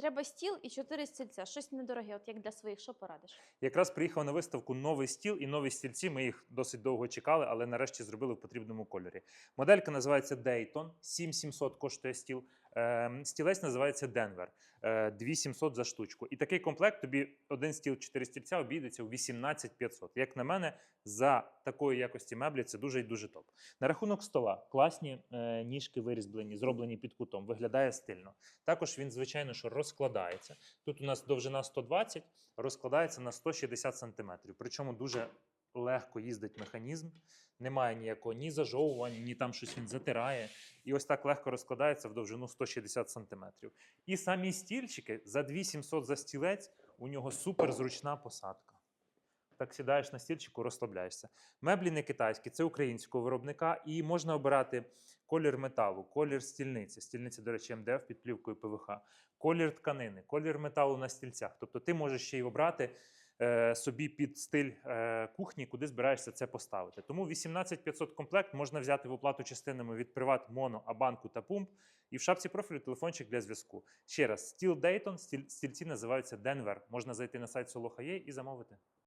треба стіл і чотири стільця. Щось недороге, от як для своїх, що порадиш? Якраз приїхав на виставку новий стіл і нові стільці. Ми їх досить довго чекали, але нарешті зробили в потрібному кольорі. Моделька називається Dayton, 7700 коштує стіл. Ем, Стілець називається е, 2700 за штучку. І такий комплект тобі один стіл, чотири стільця обійдеться у 18500. Як на мене, за такої якості меблі це дуже і дуже топ. На рахунок стола класні е, ніжки вирізблені, зроблені під кутом, виглядає стильно. Також він, звичайно, що розкладається. Тут у нас довжина 120, розкладається на 160 см. Причому дуже легко їздить механізм, немає ніякого ні зажовування, ні там щось він затирає. І ось так легко розкладається в довжину 160 см. І самі стільчики за 2700 за стілець, у нього супер зручна посадка. Так сідаєш на стільчику, розслабляєшся. Меблі не китайські, це українського виробника, і можна обирати колір металу, колір стільниці. Стільниця, до речі, МДФ під плівкою ПВХ, колір тканини, колір металу на стільцях. Тобто ти можеш ще й обрати собі під стиль е, кухні, куди збираєшся це поставити. Тому 18500 комплект можна взяти в оплату частинами від Приват, Моно, Абанку та Пумп. І в шапці профілю телефончик для зв'язку. Ще раз, стіл Дейтон, стіль, стільці називаються Денвер. Можна зайти на сайт Solo.ua і замовити.